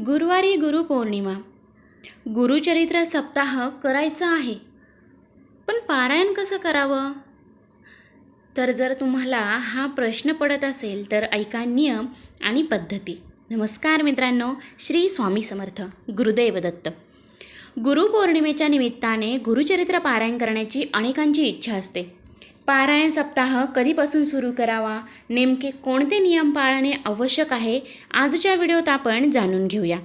गुरुवारी गुरुपौर्णिमा गुरुचरित्र सप्ताह करायचा आहे. पण पारायण कसं करावं? तर जर तुम्हाला हा प्रश्न पडत असेल तर ऐका नियम आणि पद्धती. नमस्कार मित्रांनो श्री स्वामी समर्थ गुरुदेव दत्त. गुरुपौर्णिमेच्या निमित्ताने गुरुचरित्र पारायण करण्याची अनेकांची इच्छा असते. पारायण सप्ताह कधीपासून सुरू करावा? नेमके कोणते नियम पाळणे आवश्यक आहे? आजच्या व्हिडिओत आपण जाणून घेऊया.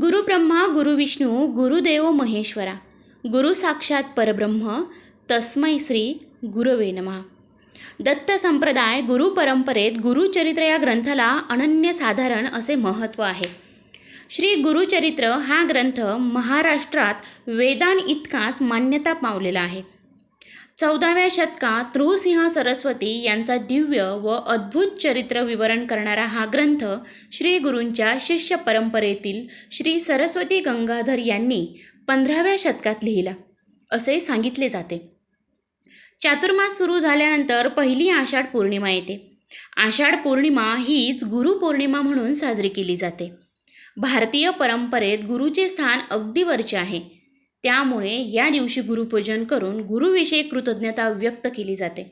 गुरुब्रह्मा गुरुविष्णू गुरुदेव महेश्वरा गुरु साक्षात परब्रह्म तस्मै श्री गुरवे नमः. दत्त संप्रदाय गुरु परंपरेत गुरुचरित्र या ग्रंथाला अनन्यसाधारण असे महत्त्व आहे. श्री गुरुचरित्र हा ग्रंथ महाराष्ट्रात वेदान इतकाच मान्यता पावलेला आहे. चौदाव्या शतकात त्रुसिंह सरस्वती यांचा दिव्य व अद्भुत चरित्र विवरण करणारा हा ग्रंथ श्री गुरूंच्या शिष्य परंपरेतील श्री सरस्वती गंगाधर यांनी पंधराव्या शतकात लिहिला. असे सांगितले जाते. चातुर्मास सुरू झाल्यानंतर पहिली आषाढ पौर्णिमा येते. आषाढ पौर्णिमा हीच गुरुपौर्णिमा म्हणून साजरी केली जाते. भारतीय परंपरेत गुरुचे स्थान अगदी वरचे आहे. त्यामुळे या दिवशी गुरुपूजन करून गुरुविषयी कृतज्ञता व्यक्त केली जाते.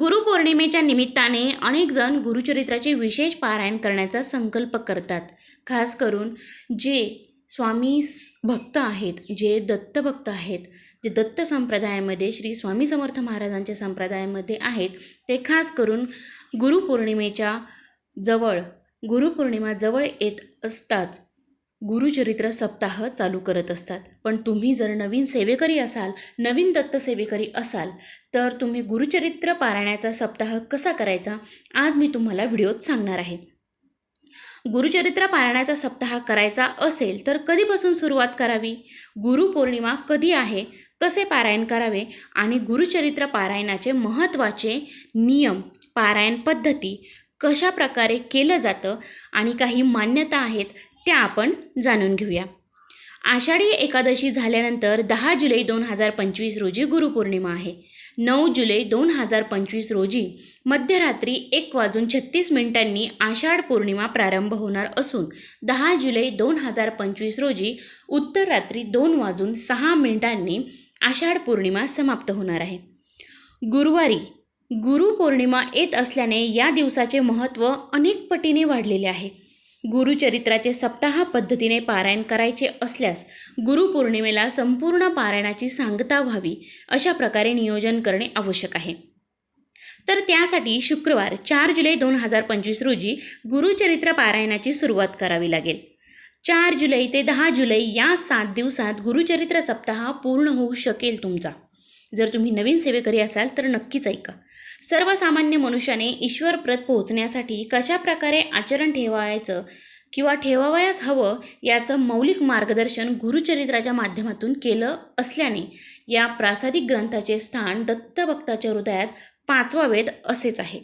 गुरुपौर्णिमेच्या निमित्ताने अनेक जण गुरुचरित्राचे विशेष पारायण करण्याचा संकल्प करतात. खास करून जे स्वामी भक्त आहेत जे दत्तभक्त आहेत जे दत्त संप्रदायामध्ये श्री स्वामी समर्थ महाराजांच्या संप्रदायामध्ये आहेत ते खास करून गुरुपौर्णिमेच्या जवळ गुरुपौर्णिमा जवळ येत असताच गुरुचरित्र सप्ताह चालू करत असतात. पण तुम्ही जर नवीन सेवेकरी असाल नवीन दत्त सेवेकरी असाल तर तुम्ही गुरुचरित्र पारायणाचा सप्ताह कसा करायचा? आज मी तुम्हाला व्हिडिओत सांगणार आहे. गुरुचरित्र पारायणाचा सप्ताह करायचा असेल तर कधीपासून सुरुवात करावी? गुरुपौर्णिमा कधी आहे? कसे पारायण करावे? आणि गुरुचरित्र पारायणाचे महत्त्वाचे नियम पारायण पद्धती कशा प्रकारे केलं जातं? आणि काही मान्यता आहेत त्या आपण जाणून घेऊया. आषाढी एकादशी झाल्यानंतर दहा जुलै दोन हजार पंचवीस रोजी गुरुपौर्णिमा आहे. नऊ जुलै दोन हजार पंचवीस रोजी मध्यरात्री एक वाजून छत्तीस मिनिटांनी आषाढ पौर्णिमा प्रारंभ होणार असून दहा जुलै दोन हजार पंचवीस रोजी उत्तर रात्री दोन वाजून सहा मिनिटांनी आषाढ पौर्णिमा समाप्त होणार आहे. गुरुवारी गुरुपौर्णिमा येत असल्याने या दिवसाचे महत्त्व अनेक पटीने वाढलेले आहे. गुरुचरित्राचे सप्ताह पद्धतीने पारायण करायचे असल्यास गुरुपौर्णिमेला संपूर्ण पारायणाची सांगता व्हावी अशा प्रकारे नियोजन करणे आवश्यक आहे. तर त्यासाठी शुक्रवार चार जुलै दोन हजार पंचवीस रोजी गुरुचरित्र पारायणाची सुरुवात करावी लागेल. चार जुलै ते दहा जुलै या सात दिवसात गुरुचरित्र सप्ताह पूर्ण होऊ शकेल तुमचा. जर तुम्ही नवीन सेवेकरी असाल तर नक्कीच ऐका. सर्वसामान्य मनुष्याने ईश्वरप्रत पोहोचण्यासाठी कशा प्रकारे आचरण ठेवायचं किंवा ठेवावयास हवं याचं मौलिक मार्गदर्शन गुरुचरित्राच्या माध्यमातून केलं असल्याने या प्रासादिक ग्रंथाचे स्थान दत्तभक्ताच्या हृदयात पाचवा वेद असेच आहे.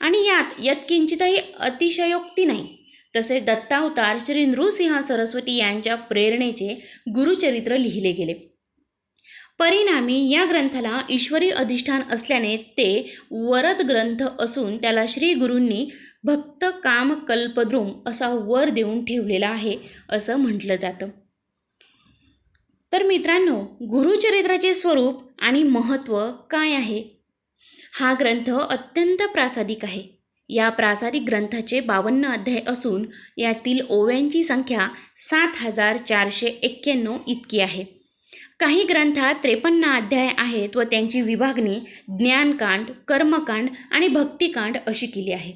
आणि यात यत्किंचितही अतिशयोक्ती नाही. तसे दत्तावतार श्री नृसिंह सरस्वती यांच्या प्रेरणेचे गुरुचरित्र लिहिले गेले. परिणामी या ग्रंथाला ईश्वरी अधिष्ठान असल्याने ते वरद ग्रंथ असून त्याला श्री गुरूंनी भक्त काम कल्पद्रुम असा वर देऊन ठेवलेला आहे असं म्हटलं जातं. तर मित्रांनो गुरुचरित्राचे स्वरूप आणि महत्त्व काय आहे? हा ग्रंथ अत्यंत प्रासादिक आहे. या प्रासादिक ग्रंथाचे बावन्न अध्याय असून यातील ओव्यांची संख्या सात हजार चारशे एक्क्याण्णव इतकी आहे. काही ग्रंथात त्रेपन्न अध्याय आहेत व त्यांची विभागणी ज्ञानकांड कर्मकांड आणि भक्तिकांड अशी केली आहे.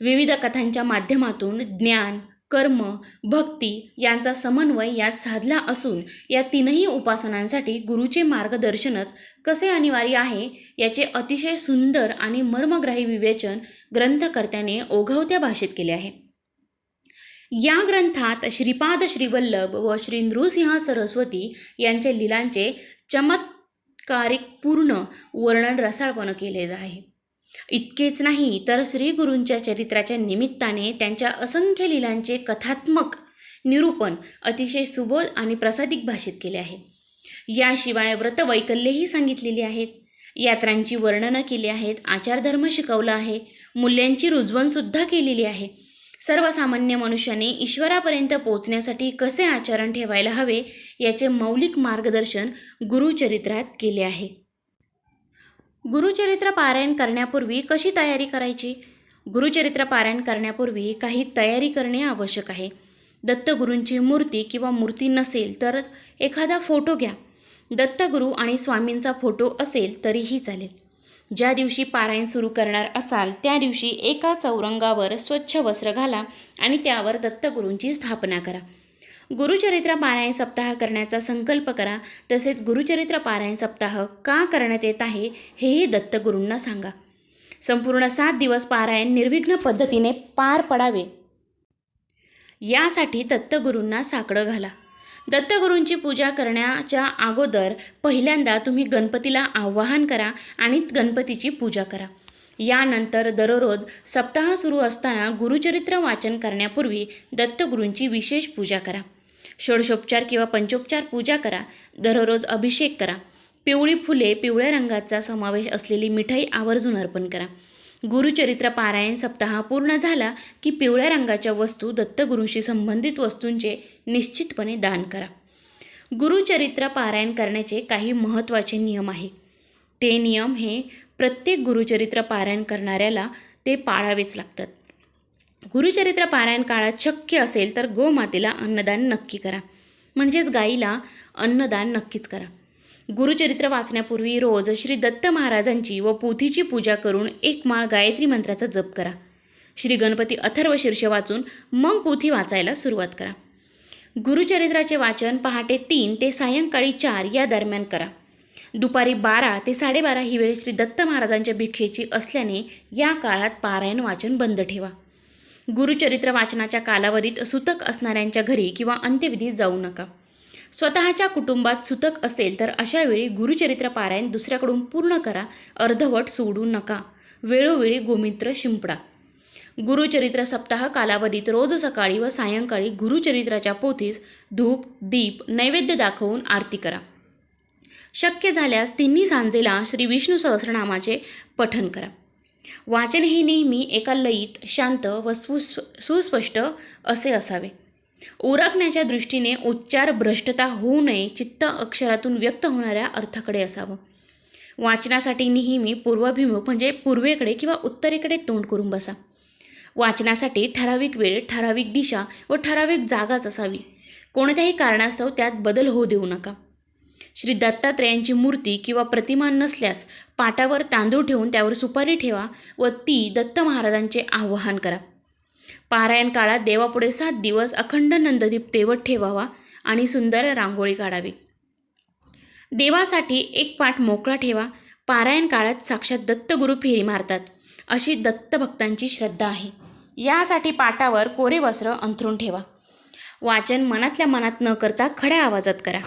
विविध कथांच्या माध्यमातून ज्ञान कर्म भक्ती यांचा समन्वय यात साधला असून या तीनही उपासनांसाठी गुरुचे मार्गदर्शनच कसे अनिवार्य आहे याचे अतिशय सुंदर आणि मर्मग्राही विवेचन ग्रंथकर्त्याने ओघवत्या भाषेत केले आहे. या ग्रंथात श्रीपाद श्रीवल्लभ व श्री नृसिंह सरस्वती यांच्या लिलांचे चमत्कारिक पूर्ण वर्णन रसाळपणं केले आहे. इतकेच नाही तर श्री गुरूंच्या चरित्राच्या निमित्ताने त्यांच्या असंख्य लिलांचे कथात्मक निरूपण अतिशय सुबोध आणि प्रसादिक भाषेत केले आहे. याशिवाय व्रतवैकल्यही सांगितलेली आहेत. यात्रांची वर्णनं केली आहेत आचारधर्म शिकवला आहे मूल्यांची रुजवणसुद्धा केलेली आहे. सर्वसामान्य मनुष्याने ईश्वरापर्यंत पोचण्यासाठी कसे आचरण ठेवायला हवे याचे मौलिक मार्गदर्शन गुरुचरित्रात केले आहे. गुरुचरित्र पारायण करण्यापूर्वी कशी तयारी करायची? गुरुचरित्र पारायण करण्यापूर्वी काही तयारी करणे आवश्यक आहे. दत्तगुरूंची मूर्ती किंवा मूर्ती नसेल तर एखादा फोटो घ्या. दत्तगुरू आणि स्वामींचा फोटो असेल तरीही चालेल. ज्या दिवशी पारायण सुरू करणार असाल त्या दिवशी एका चौरंगावर स्वच्छ वस्त्र घाला आणि त्यावर दत्तगुरूंची स्थापना करा. गुरुचरित्र पारायण सप्ताह करण्याचा संकल्प करा तसेच गुरुचरित्र पारायण सप्ताह का करण्यात येत आहे हेही दत्तगुरूंना सांगा. संपूर्ण सात दिवस पारायण निर्विघ्न पद्धतीने पार पडावे. यासाठी दत्तगुरूंना साकडं घाला. दत्तगुरूंची पूजा करण्याच्या अगोदर पहिल्यांदा तुम्ही गणपतीला आवाहन करा आणि गणपतीची पूजा करा. यानंतर दररोज सप्ताह सुरू असताना गुरुचरित्र वाचन करण्यापूर्वी दत्तगुरूंची विशेष पूजा करा. षोडशोपचार किंवा पंचोपचार पूजा करा. दररोज अभिषेक करा. पिवळी फुले पिवळ्या रंगाचा समावेश असलेली मिठाई आवर्जून अर्पण करा. गुरुचरित्र पारायण सप्ताह पूर्ण झाला की पिवळ्या रंगाच्या वस्तू दत्तगुरूंशी संबंधित वस्तूंचे निश्चितपणे दान करा. गुरुचरित्र पारायण करण्याचे काही महत्त्वाचे नियम आहे. ते नियम हे प्रत्येक गुरुचरित्र पारायण करणाऱ्याला ते पाळावेच लागतात. गुरुचरित्र पारायण काळात शक्य असेल तर गोमातेला अन्नदान नक्की करा. म्हणजेच गाईला अन्नदान नक्कीच करा. गुरुचरित्र वाचण्यापूर्वी रोज श्री दत्त महाराजांची व पोथीची पूजा करून एक माळ गायत्री मंत्राचा जप करा. श्री गणपती अथर्व शीर्ष वाचून मग पोथी वाचायला सुरुवात करा. गुरुचरित्राचे वाचन पहाटे तीन ते सायंकाळी चार या दरम्यान करा. दुपारी बारा ते साडेबारा ही वेळ श्री दत्त महाराजांच्या भिक्षेची असल्याने या काळात पारायण वाचन बंद ठेवा. गुरुचरित्र वाचनाच्या कालावधीत सुतक असणाऱ्यांच्या घरी किंवा अंत्यविधीत जाऊ नका. स्वतःच्या कुटुंबात सुतक असेल तर अशावेळी गुरुचरित्र पारायण दुसऱ्याकडून पूर्ण करा. अर्धवट सोडू नका. वेळोवेळी गोमित्र शिंपडा. गुरुचरित्र सप्ताह कालावधीत रोज सकाळी व सायंकाळी गुरुचरित्राच्या पोथीस धूप दीप नैवेद्य दाखवून आरती करा. शक्य झाल्यास तिन्ही सांजेला श्री विष्णू सहस्रनामाचे पठन करा. वाचन हे नेहमी एका लयीत शांत व सुस्पष्ट असे असावे. ओरखण्याच्या दृष्टीने उच्चार भ्रष्टता होऊ नये चित्त अक्षरातून व्यक्त होणाऱ्या अर्थाकडे असावं. वाचनासाठी नेहमी पूर्वाभिमुख म्हणजे पूर्वेकडे किंवा उत्तरेकडे तोंड करून बसा. वाचनासाठी ठराविक वेळ ठराविक दिशा व ठराविक जागाच असावी. कोणत्याही कारणास्तव त्यात बदल होऊ देऊ नका. श्री दत्तात्रेयांची मूर्ती किंवा प्रतिमा नसल्यास पाटावर तांदूळ ठेवून त्यावर सुपारी ठेवा व ती दत्त महाराजांचे आवाहन करा. पारायण काळात देवापुढे सात दिवस अखंड नंददीप तेवत ठेवावा आणि सुंदर रांगोळी काढावी. देवासाठी एक पाठ मोकळा ठेवा. पारायण काळात साक्षात दत्तगुरू फेरी मारतात अशी दत्तभक्तांची श्रद्धा आहे. यासाठी पाटावर कोरे वस्त्र अंथरून ठेवा. वाचन मनातल्या मनात न करता खड्या आवाजात करा.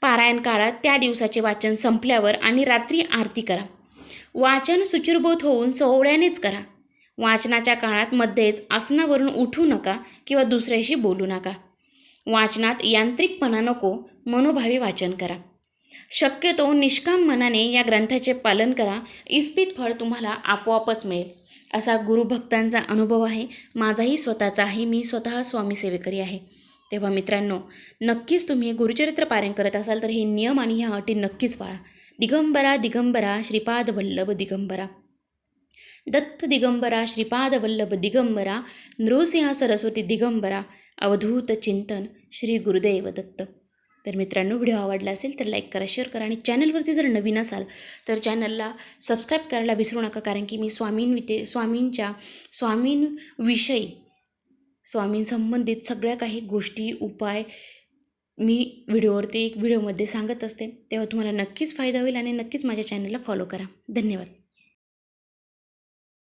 पारायण काळात त्या दिवसाचे वाचन संपल्यावर आणि रात्री आरती करा. वाचन सुचिरबोध होऊन सोवळ्यानेच करा. वाचनाच्या काळात मध्येच आसनावरून उठू नका किंवा दुसऱ्याशी बोलू नका. वाचनात यांत्रिकपणा नको मनोभावी वाचन करा. शक्यतो निष्काम मनाने या ग्रंथाचे पालन करा. इस्पित फळ तुम्हाला आपोआपच मिळेल. असा गुरुभक्तांचा अनुभव आहे. माझाही स्वतःचा आहे मी स्वतः स्वामी सेवेकरी आहे. तेव्हा मित्रांनो नक्कीच तुम्ही गुरुचरित्र पारायण करत असाल तर हे नियम आणि ह्या अटी नक्कीच पाळा. दिगंबरा दिगंबरा श्रीपाद वल्लभ दिगंबरा. दत्त दिगंबरा श्रीपाद वल्लभ दिगंबरा नृसिंह सरस्वती दिगंबरा अवधूत चिंतन श्री गुरुदेव दत्त. तर मित्रांनो व्हिडिओ आवडला असेल तर लाईक करा शेअर करा आणि चॅनलवरती जर नवीन असाल तर चॅनलला सबस्क्राईब करायला विसरू नका कारण की मी स्वामींविते स्वामींच्या स्वामींविषयी स्वामींसंबंधित सगळ्या काही गोष्टी उपाय मी व्हिडिओवरती एक व्हिडिओमध्ये सांगत असते. तेव्हा तुम्हाला नक्कीच फायदा होईल आणि नक्कीच माझ्या चॅनलला फॉलो करा. धन्यवाद.